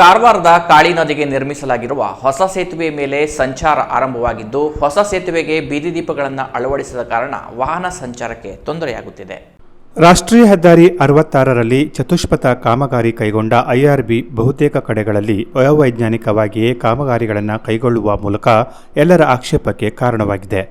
ಕಾರವಾರದ ಕಾಳಿ ನದಿಗೆ ನಿರ್ಮಿಸಲಾಗಿರುವ ಹೊಸ ಸೇತುವೆ ಮೇಲೆ ಸಂಚಾರ ಆರಂಭವಾಗಿದ್ದು, ಹೊಸ ಸೇತುವೆಗೆ ಬೀದಿ ದೀಪಗಳನ್ನು ಅಳವಡಿಸಿದ ಕಾರಣ ವಾಹನ ಸಂಚಾರಕ್ಕೆ ತೊಂದರೆಯಾಗುತ್ತಿದೆ. ರಾಷ್ಟ್ರೀಯ ಹೆದ್ದಾರಿ ಅರವತ್ತಾರರಲ್ಲಿ ಚತುಷ್ಪಥ ಕಾಮಗಾರಿ ಕೈಗೊಂಡ ಐಆರ್ಬಿ ಬಹುತೇಕ ಕಡೆಗಳಲ್ಲಿ ಅವೈಜ್ಞಾನಿಕವಾಗಿಯೇ ಕಾಮಗಾರಿಗಳನ್ನು ಕೈಗೊಳ್ಳುವ ಮೂಲಕ ಎಲ್ಲರ ಆಕ್ಷೇಪಕ್ಕೆ ಕಾರಣವಾಗಿದೆ.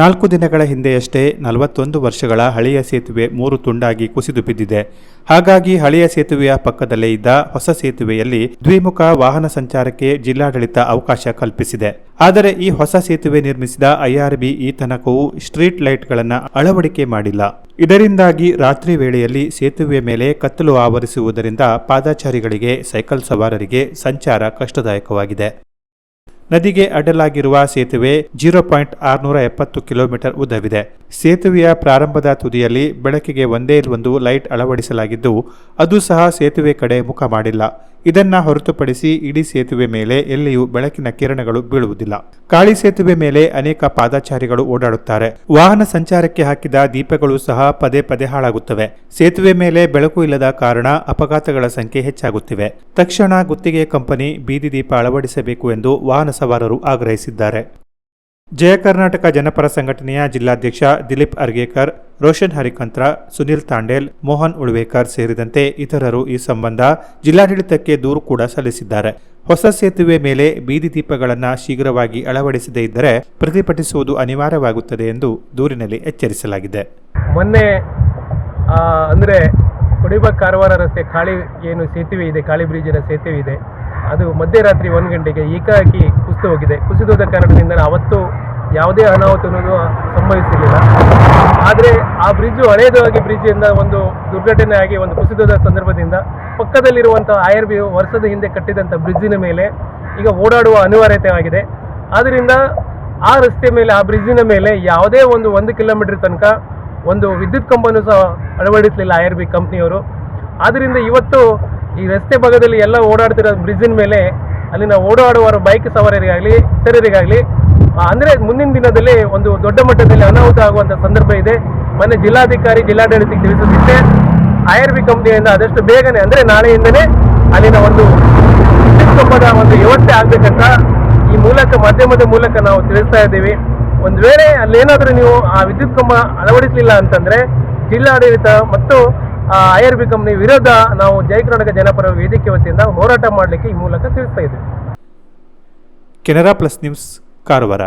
ನಾಲ್ಕು ದಿನಗಳ ಹಿಂದೆಯಷ್ಟೇ ನಲವತ್ತೊಂದು ವರ್ಷಗಳ ಹಳೆಯ ಸೇತುವೆ ಮೂರು ತುಂಡಾಗಿ ಕುಸಿದು ಬಿದ್ದಿದೆ. ಹಾಗಾಗಿ ಹಳೆಯ ಸೇತುವೆಯ ಪಕ್ಕದಲ್ಲೇ ಇದ್ದ ಹೊಸ ಸೇತುವೆಯಲ್ಲಿ ದ್ವಿಮುಖ ವಾಹನ ಸಂಚಾರಕ್ಕೆ ಜಿಲ್ಲಾಡಳಿತ ಅವಕಾಶ ಕಲ್ಪಿಸಿದೆ. ಆದರೆ ಈ ಹೊಸ ಸೇತುವೆ ನಿರ್ಮಿಸಿದ ಐಆರ್ಬಿ ಈ ತನಕವೂ ಸ್ಟ್ರೀಟ್ ಲೈಟ್ಗಳನ್ನು ಅಳವಡಿಕೆ ಮಾಡಿಲ್ಲ. ಇದರಿಂದಾಗಿ ರಾತ್ರಿ ವೇಳೆಯಲ್ಲಿ ಸೇತುವೆ ಮೇಲೆ ಕತ್ತಲು ಆವರಿಸುವುದರಿಂದ ಪಾದಾಚಾರಿಗಳಿಗೆ, ಸೈಕಲ್ ಸವಾರರಿಗೆ ಸಂಚಾರ ಕಷ್ಟದಾಯಕವಾಗಿದೆ. ನದಿಗೆ ಅಡ್ಡಲಾಗಿರುವ ಸೇತುವೆ ಜೀರೋ ಪಾಯಿಂಟ್ ಆರುನೂರ ಎಪ್ಪತ್ತು ಕಿಲೋಮೀಟರ್ ಉದ್ದವಿದೆ. ಸೇತುವೆಯ ಪ್ರಾರಂಭದ ತುದಿಯಲ್ಲಿ ಬೆಳಕಿಗೆ ಒಂದೇ ಒಂದು ಲೈಟ್ ಅಳವಡಿಸಲಾಗಿದ್ದು, ಅದು ಸಹ ಸೇತುವೆ ಕಡೆ ಮುಖ ಮಾಡಿಲ್ಲ. ಇದನ್ನ ಹೊರತುಪಡಿಸಿ ಇಡೀ ಸೇತುವೆ ಮೇಲೆ ಎಲ್ಲಿಯೂ ಬೆಳಕಿನ ಕಿರಣಗಳು ಬೀಳುವುದಿಲ್ಲ. ಕಾಳಿ ಸೇತುವೆ ಮೇಲೆ ಅನೇಕ ಪಾದಾಚಾರಿಗಳು ಓಡಾಡುತ್ತಾರೆ. ವಾಹನ ಸಂಚಾರಕ್ಕೆ ಹಾಕಿದ ದೀಪಗಳು ಸಹ ಪದೇ ಪದೇ ಹಾಳಾಗುತ್ತವೆ. ಸೇತುವೆ ಮೇಲೆ ಬೆಳಕು ಇಲ್ಲದ ಕಾರಣ ಅಪಘಾತಗಳ ಸಂಖ್ಯೆ ಹೆಚ್ಚಾಗುತ್ತಿವೆ. ತಕ್ಷಣ ಗುತ್ತಿಗೆ ಕಂಪನಿ ಬೀದಿ ದೀಪ ಅಳವಡಿಸಬೇಕು ಎಂದು ವಾಹನ ಸವಾರರು ಆಗ್ರಹಿಸಿದ್ದಾರೆ. ಜಯ ಕರ್ನಾಟಕ ಜನಪರ ಸಂಘಟನೆಯ ಜಿಲ್ಲಾಧ್ಯಕ್ಷ ದಿಲೀಪ್ ಅರ್ಗೇಕರ್, ರೋಷನ್ ಹರಿಕಂತ್ರ, ಸುನಿಲ್ ತಾಂಡೇಲ್, ಮೋಹನ್ ಉಳ್ವೇಕರ್ ಸೇರಿದಂತೆ ಇತರರು ಈ ಸಂಬಂಧ ಜಿಲ್ಲಾಡಳಿತಕ್ಕೆ ದೂರು ಕೂಡ ಸಲ್ಲಿಸಿದ್ದಾರೆ. ಹೊಸ ಸೇತುವೆ ಮೇಲೆ ಬೀದಿ ದೀಪಗಳನ್ನು ಶೀಘ್ರವಾಗಿ ಅಳವಡಿಸದೇ ಇದ್ದರೆ ಪ್ರತಿಭಟಿಸುವುದು ಅನಿವಾರ್ಯವಾಗುತ್ತದೆ ಎಂದು ದೂರಿನಲ್ಲಿ ಎಚ್ಚರಿಸಲಾಗಿದೆ. ಮೊನ್ನೆ ಅಂದರೆ ಕುಡಿಬ ಕಾರವಾರ ರಸ್ತೆ ಕಾಳಿ ಏನು ಸೇತುವೆ ಇದೆ, ಕಾಳಿ ಬ್ರಿಡ್ಜಿನ ಸೇತುವೆ ಇದೆ. ಅದು ಮಧ್ಯರಾತ್ರಿ ಒಂದು ಗಂಟೆಗೆ ಏಕಾಏಕಿ ಕುಸಿದು ಹೋಗಿದೆ. ಕುಸಿದೋದ ಕಾರಣದಿಂದ ಅವತ್ತು ಯಾವುದೇ ಅನಾಹುತ ಅನ್ನೋದು ಸಂಭವಿಸಿರಲಿಲ್ಲ. ಆದರೆ ಆ ಬ್ರಿಡ್ಜು ಹಳೆಯದಾಗಿ ಬ್ರಿಡ್ಜಿಂದ ಒಂದು ದುರ್ಘಟನೆ ಆಗಿ ಒಂದು ಕುಸಿದೋದ ಸಂದರ್ಭದಿಂದ ಪಕ್ಕದಲ್ಲಿರುವಂಥ ಆಯರ್ ಬಿ ವರ್ಷದ ಹಿಂದೆ ಕಟ್ಟಿದಂಥ ಬ್ರಿಡ್ಜಿನ ಮೇಲೆ ಈಗ ಓಡಾಡುವ ಅನಿವಾರ್ಯತೆ ಆಗಿದೆ. ಆದ್ದರಿಂದ ಆ ರಸ್ತೆ ಮೇಲೆ, ಆ ಬ್ರಿಡ್ಜಿನ ಮೇಲೆ ಯಾವುದೇ ಒಂದು ಒಂದು ಕಿಲೋಮೀಟರ್ ತನಕ ಒಂದು ವಿದ್ಯುತ್ ಕಂಬನೂ ಸಹ ಅಳವಡಿಸಲಿಲ್ಲ ಆಯರ್ ಬಿ ಕಂಪ್ನಿಯವರು. ಆದ್ದರಿಂದ ಇವತ್ತು ಈ ರಸ್ತೆ ಭಾಗದಲ್ಲಿ ಎಲ್ಲ ಓಡಾಡ್ತಿರೋ ಬ್ರಿಡ್ಜಿನ ಮೇಲೆ ಅಲ್ಲಿನ ಓಡಾಡುವ ಬೈಕ್ ಸವಾರರಿಗಾಗಲಿ ಇತರರಿಗಾಗಲಿ ಅಂದರೆ ಮುಂದಿನ ದಿನದಲ್ಲಿ ಒಂದು ದೊಡ್ಡ ಮಟ್ಟದಲ್ಲಿ ಅನಾಹುತ ಆಗುವಂಥ ಸಂದರ್ಭ ಇದೆ. ಮೊನ್ನೆ ಜಿಲ್ಲಾಧಿಕಾರಿ, ಜಿಲ್ಲಾಡಳಿತಕ್ಕೆ ತಿಳಿಸುತ್ತಿದ್ದೆ. ಆಯರ್ ಬಿ ಕಂಪ್ನಿಯಿಂದ ಆದಷ್ಟು ಬೇಗನೆ, ಅಂದರೆ ನಾಳೆಯಿಂದನೇ ಅಲ್ಲಿನ ಒಂದು ವಿದ್ಯುತ್ ಒಂದು ವ್ಯವಸ್ಥೆ ಆಗಬೇಕಂತ ಈ ಮೂಲಕ, ಮಾಧ್ಯಮದ ಮೂಲಕ ನಾವು ತಿಳಿಸ್ತಾ ಇದ್ದೀವಿ. ಒಂದು ವೇಳೆ ಅಲ್ಲೇನಾದರೂ ನೀವು ಆ ವಿದ್ಯುತ್ ಕಂಬ ಅಳವಡಿಸಲಿಲ್ಲ ಅಂತಂದ್ರೆ ಜಿಲ್ಲಾಡಳಿತ ಮತ್ತು ಐ ಆರ್ ಬಿ ಕಂಪ್ನಿ ವಿರುದ್ಧ ನಾವು ಜಯ ಕರ್ನಾಟಕ ಜನಪರ ವೇದಿಕೆ ವತಿಯಿಂದ ಹೋರಾಟ ಮಾಡಲಿಕ್ಕೆ ಈ ಮೂಲಕ ತಿಳಿಸ್ತಾ ಇದ್ದೀವಿ. Canara plus news Karwar.